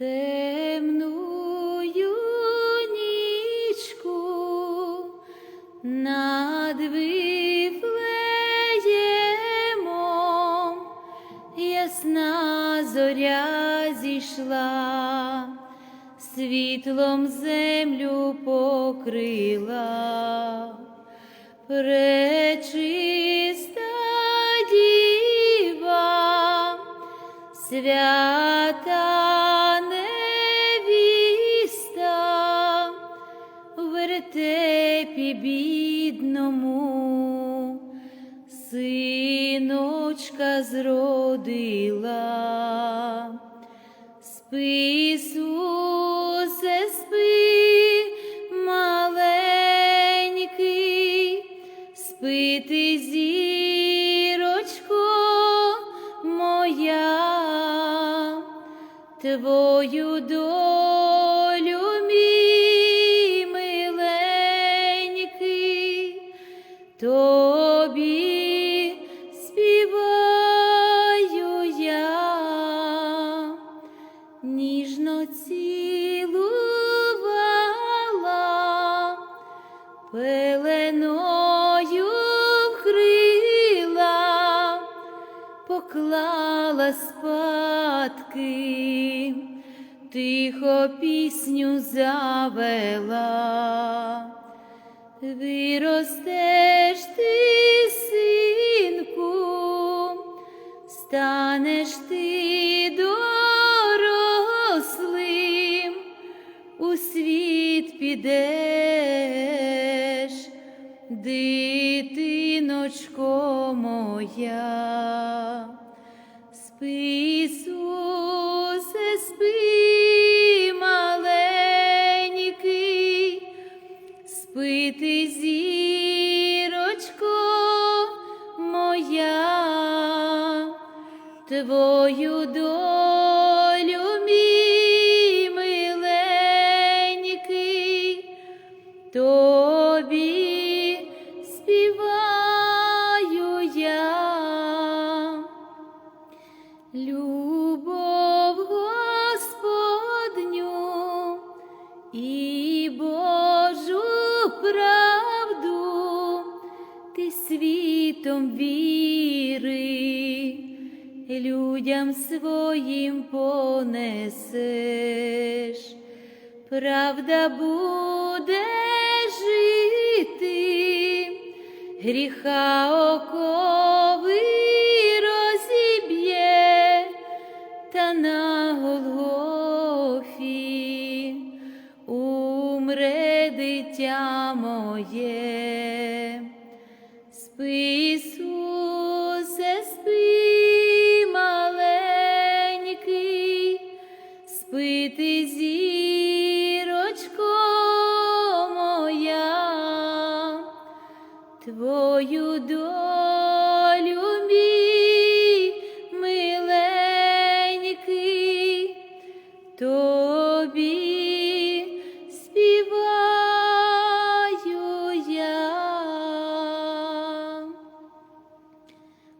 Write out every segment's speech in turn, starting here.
темную нічку над Вифлеємом ясна зоря зійшла, світлом землю покрила. Пречиста бідному, синочка зродила. Спи, пеленою вкрила, поклала спадки, тихо пісню завела. Виростеш ти, синку, станеш віри людям своїм понесеш, правда буде жити, гріха окови розіб'є, та на Голгофі умре дитя моє. Твою долю, мій миленький, тобі співаю я.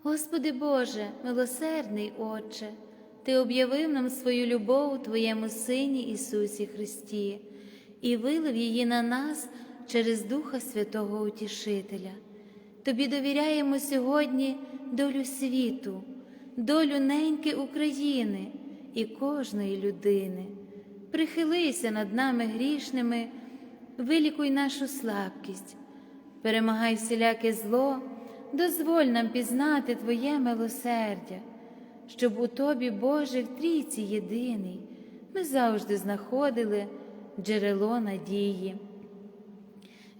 Господи Боже, милосердний Отче, Ти об'явив нам свою любов у Твоєму Сині Ісусі Христі і вилив її на нас через Духа Святого Утішителя. Тобі довіряємо сьогодні долю світу, долю неньки України і кожної людини. Прихилися над нами грішними, вилікуй нашу слабкість, перемагай всіляке зло, дозволь нам пізнати Твоє милосердя, щоб у Тобі, Боже, в трійці єдиний, ми завжди знаходили джерело надії.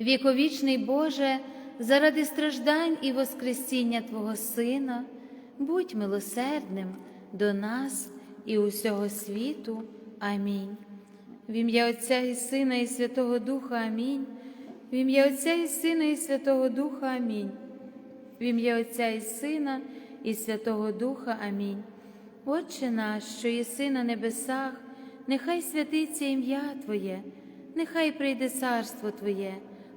Віковічний Боже, заради страждань і Воскресіння Твого Сина, будь милосердним до нас і усього світу. Амінь. В ім'я Отця і Сина, і Святого Духа Амінь. В ім'я Отця і Сина, і Святого Духа Амінь. В ім'я Отця і Сина, і Святого Духа Амінь. Отче наш, що єси на небесах, нехай святиться ім'я Твоє, нехай прийде царство Твоє,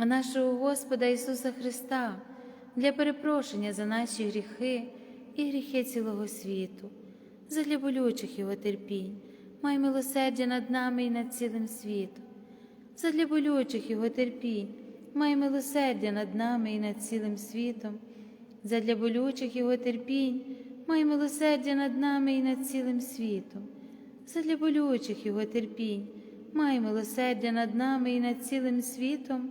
а нашого Господа Ісуса Христа для перепрошення за наші гріхи і гріхи цілого світу, задля болючих Його терпінь, май милосердя над нами і над цілим світом, задля болючих Його терпінь, май милосердя над нами і над цілим світом, задля болючих Його терпінь, май милосердя над нами і над цілим світом, задля болючих Його терпінь, май милосердя над нами і над цілим світом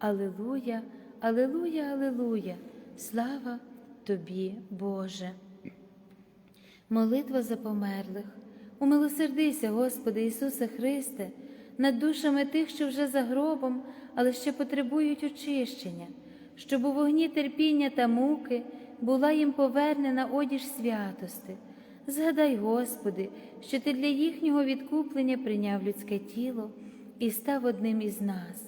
Алилуя, алилуя, алилуя, слава тобі, Боже. Молитва за померлих. Умилосердися, Господи Ісусе Христе, над душами тих, що вже за гробом, але ще потребують очищення, щоб у вогні терпіння та муки була їм повернена одіж святости. Згадай, Господи, що Ти для їхнього відкуплення прийняв людське тіло і став одним із нас.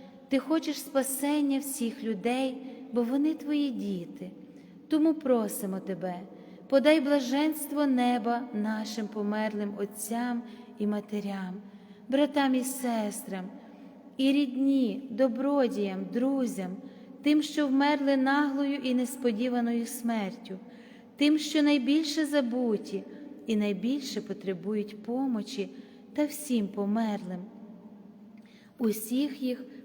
Ти хочеш спасення всіх людей, бо вони Твої діти. Тому просимо Тебе, подай блаженство неба нашим померлим отцям і матерям, братам і сестрам, і рідні, добродіям, друзям, тим, що вмерли наглою і несподіваною смертю, тим, що найбільше забуті і найбільше потребують помочі та всім померлим. Усіх їх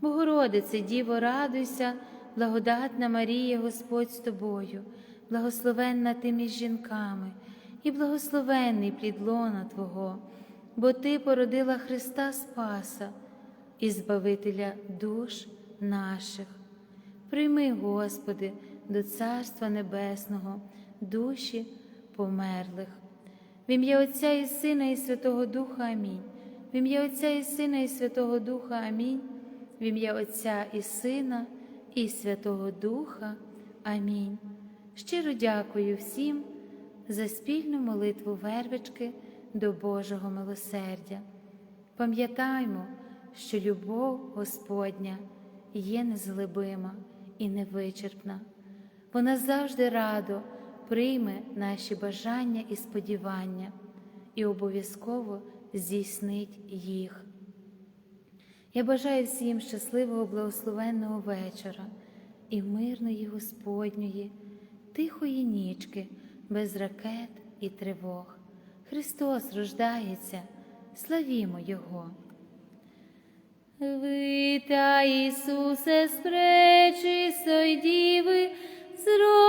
Богородице, Діво, радуйся, благодатна Марія, Господь з тобою, благословенна ти між жінками, і благословенний плід лона Твого, бо Ти породила Христа Спаса і Збавителя душ наших. Прийми, Господи, до Царства Небесного, душі померлих. В ім'я Отця і Сина, і Святого Духа Амінь. В ім'я Отця і Сина, і Святого Духа Амінь. В ім'я Отця і Сина, і Святого Духа. Амінь. Щиро дякую всім за спільну молитву вервички до Божого милосердя. Пам'ятаймо, що любов Господня є незглибима і невичерпна. Вона завжди радо прийме наші бажання і сподівання і обов'язково здійснить їх. Я бажаю всім щасливого благословенного вечора і мирної Господньої, тихої нічки, без ракет і тривог. Христос рождається, славімо Його. Витай, Ісусе, з пречистої діви, зроджений,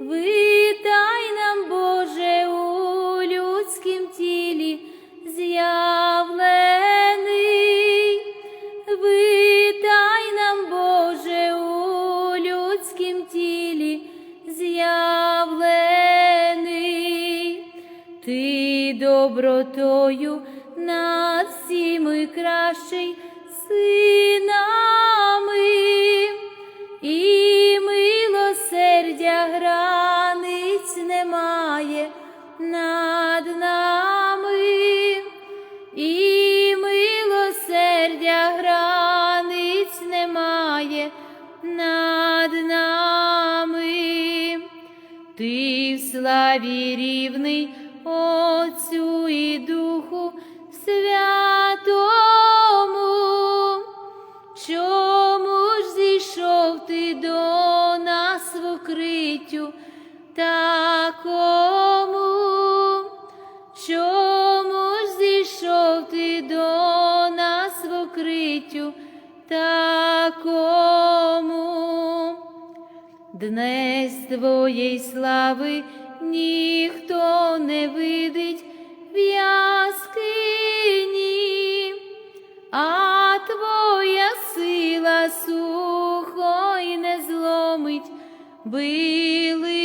витай нам, Боже, у людськім тілі з'явлений, добротою над всіми кращий синами, і милосердя границь немає над нами, і милосердя границь немає над нами. Ти в славі рівний Отцю і Духу Святому, чому ж зійшов ти до нас в укриттю такому? чому ж зійшов ти до нас в укриттю такому? Днес твоєї слави ніхто не видить в а твоя сила сухо не зломить билини,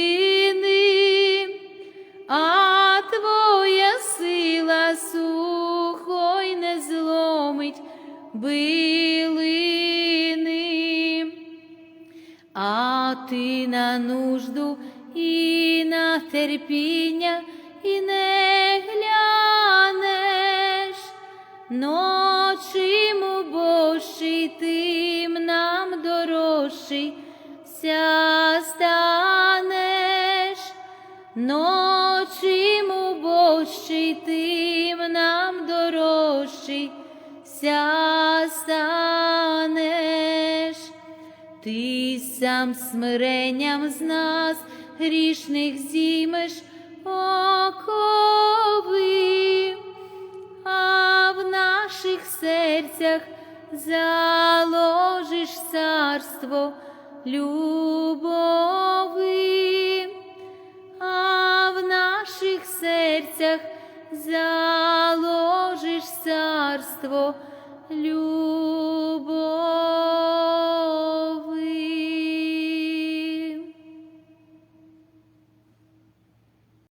терпіння і не глянеш, ночим убожий тим нам дорожчий ся станеш, ночим убожий тим нам дорожчий ся станеш. Ти сам смиренням з нас грішних зіймеш окови, а в наших серцях заложиш царство любови, а в наших серцях заложиш царство любови.